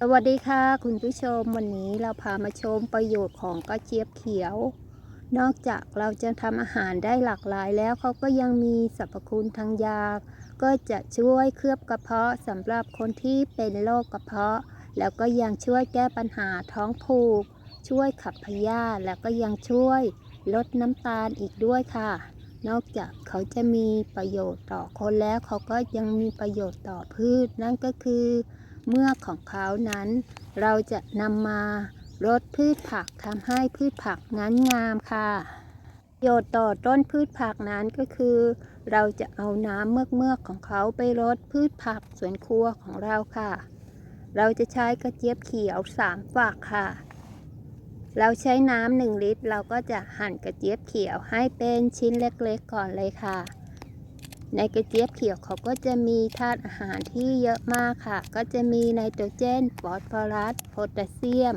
สวัสดีค่ะ คุณผู้ชมวันนี้เราพามาชมประโยชน์ของกระเจี๊ยบเขียว นอกจากเราจะทำอาหารได้หลากหลายแล้วเขาก็ยังมีสรรพคุณทางยา ก็จะช่วยเคลือบกระเพาะสำหรับคนที่เป็นโรคกระเพาะ แล้วก็ยังช่วยแก้ปัญหาท้องผูก ช่วยขับพยาธิแล้วก็ยังช่วยลดน้ำตาลอีกด้วยค่ะ นอกจากเขาจะมีประโยชน์ต่อคนแล้วเขาก็ยังมีประโยชน์ต่อพืชนั่นก็คือ เมือกของเขานั้น เราจะนำมาลดพืชผักทำให้พืชผักนั้นงามค่ะประโยชน์ต่อต้นพืชผักนั้นก็คือ เราจะเอาน้ำเมือกเมือกๆของเขาไปรดพืชผักสวนครัวของเราค่ะ เราจะใช้กระเจี๊ยบเขียวสามฝักค่ะ เราใช้น้ำหนึ่งลิตร เราก็จะหั่นกระเจี๊ยบเขียวให้เป็นชิ้นเล็กๆก่อนเลยค่ะ ในกระเจี๊ยบเขียวเขาก็จะมีธาตุอาหารที่เยอะมากค่ะ ก็จะมีไนโตรเจนฟอสฟอรัสโพแทสเซียม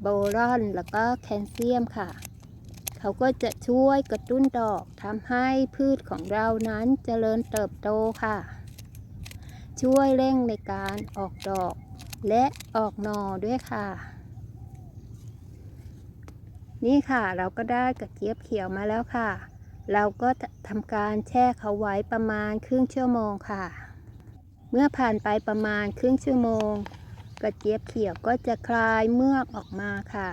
โบรอน แล้วก็แคลเซียมค่ะ เขาก็จะช่วยกระตุ้นดอกทำให้พืชของเรานั้นเจริญเติบโตค่ะ ช่วยเร่งในการออกดอก และออกหน่อด้วยค่ะนี่ค่ะเราก็ได้กระเจี๊ยบเขียวมาแล้วค่ะ เราก็ทำการแช่เขาไว้ประมาณครึ่งชั่วโมงค่ะ เมื่อผ่านไปประมาณครึ่งชั่วโมง กระเจี๊ยบเขียวก็จะคลายเมือกออกมาค่ะ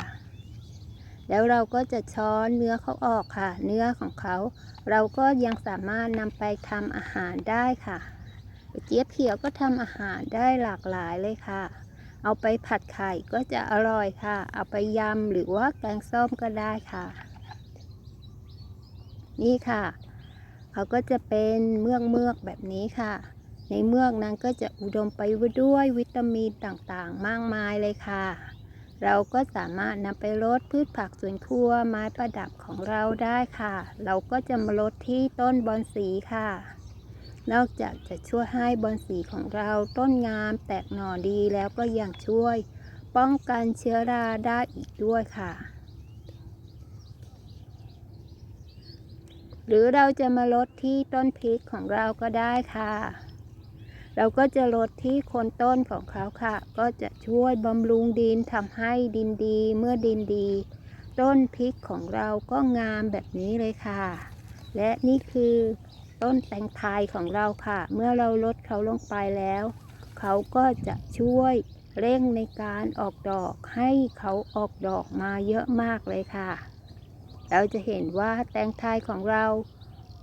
แล้วเราก็จะช้อนเนื้อเขาออกค่ะ เนื้อของเขา เราก็ยังสามารถนำไปทำอาหารได้ค่ะกระเจี๊ยบเขียวก็ทำอาหารได้หลากหลายเลยค่ะ เอาไปผัดไข่ก็จะอร่อยค่ะ เอาไปยำหรือว่าแกงส้มก็ได้ค่ะ นี่ค่ะ เขาก็จะเป็นเมือกเมือกแบบนี้ค่ะ ในเมือกนั้นก็จะอุดมไปด้วยวิตามินต่างๆ มากมายเลยค่ะ เราก็สามารถนำไปลดพืชผักสวนครัวไม้ประดับของเราได้ค่ะ เราก็จะมาลดที่ต้นบอนสีค่ะ นอกจากจะช่วยให้บอนสีของเราต้นงามแตกหน่อดีแล้วก็ยังช่วย ป้องกันเชื้อราได้อีกด้วยค่ะ หรือเราจะมาลดที่ต้นพริกของเราก็ได้ค่ะ เราก็จะลดที่โคนต้นของเขาค่ะ ก็จะช่วยบำรุงดินทำให้ดินดีเมื่อดินดี ต้นพริกของเราก็งามแบบนี้เลยค่ะ และนี่คือต้นแตงไทยของเราค่ะ เมื่อเราลดเขาลงไปแล้ว เขาก็จะช่วยเร่งในการออกดอกให้เขาออกดอกมาเยอะมากเลยค่ะ เราจะเห็นว่าแตงไทยของเรา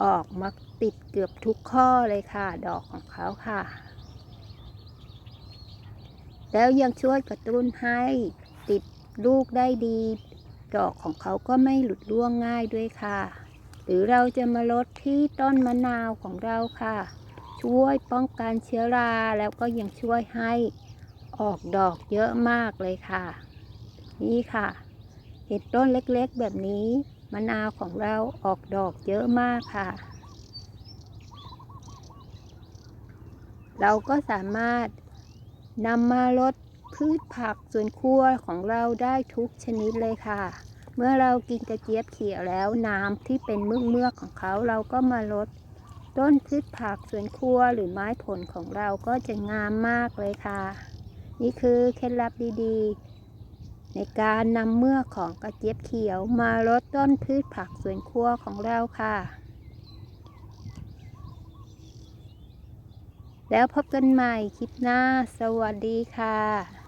ออกมาติดเกือบทุกข้อเลยค่ะ ดอกของเขาค่ะ แล้วยังช่วยกระตุ้นให้ติดลูกได้ดี ดอกของเขาก็ไม่หลุดร่วงง่ายด้วยค่ะ หรือเราจะมาลดที่ต้นมะนาวของเราค่ะ ช่วยป้องกันเชื้อราแล้วก็ยังช่วยให้ออกดอกเยอะมากเลยค่ะ นี่ค่ะ เห็ดต้นเล็กๆแบบนี้ มะนาวของเราออกดอกเยอะมากค่ะ เราก็สามารถนำมาลดพืชผักสวนครัวของเราได้ทุกชนิดเลยค่ะ เมื่อเรากินกระเจี๊ยบเขียวแล้วน้ำที่เป็นเมือกเมือกของเขาเราก็มาลด ต้นพืชผักสวนครัวหรือไม้ผลของเราก็จะงามมากเลยค่ะ นี่คือเคล็ดลับดีๆ ในการนำเมือกของกระเจี๊ยบเขียวมาลดต้นพืชผักสวนครัวของเราค่ะ แล้วพบกันใหม่คลิปหน้า สวัสดีค่ะ